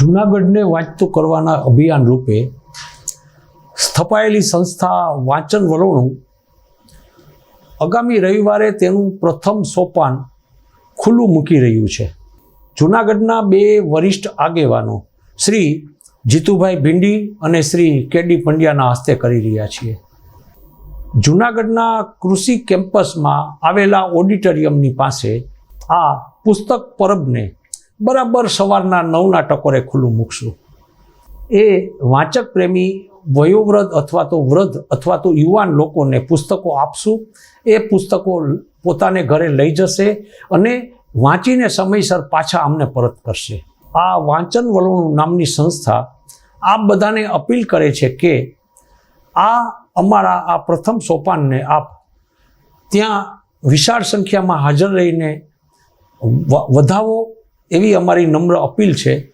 જૂનાગઢને વાંચતું કરવાના અભિયાન રૂપે સ્થપાયેલી સંસ્થા વાંચન વલોણું આગામી રવિવારે તેનું પ્રથમ સોપાન ખુલ્લું મૂકી રહ્યું છે. જૂનાગઢના બે વરિષ્ઠ આગેવાનો શ્રી જીતુભાઈ ભીંડી અને શ્રી કેડી પંડ્યાના હસ્તે કરી રહ્યા છીએ. જૂનાગઢના કૃષિ કેમ્પસમાં આવેલા ઓડિટોરિયમની પાસે આ પુસ્તક પરબને બરાબર સવારના નવના ટકોરે ખુલ્લું મૂકશું. એ વાંચક પ્રેમી, વયોવૃદ્ધ અથવા તો વૃદ્ધ અથવા તો યુવાન લોકોને પુસ્તકો આપશું. એ પુસ્તકો પોતાને ઘરે લઈ જશે અને વાંચીને સમયસર પાછા અમને પરત કરશે. આ વાંચન વલણ નામની સંસ્થા આ બધાને અપીલ કરે છે કે આ અમારા આ પ્રથમ સોપાનને આપ ત્યાં વિશાળ સંખ્યામાં હાજર રહીને વધાવો. એવી અમારી નમ્ર અપીલ છે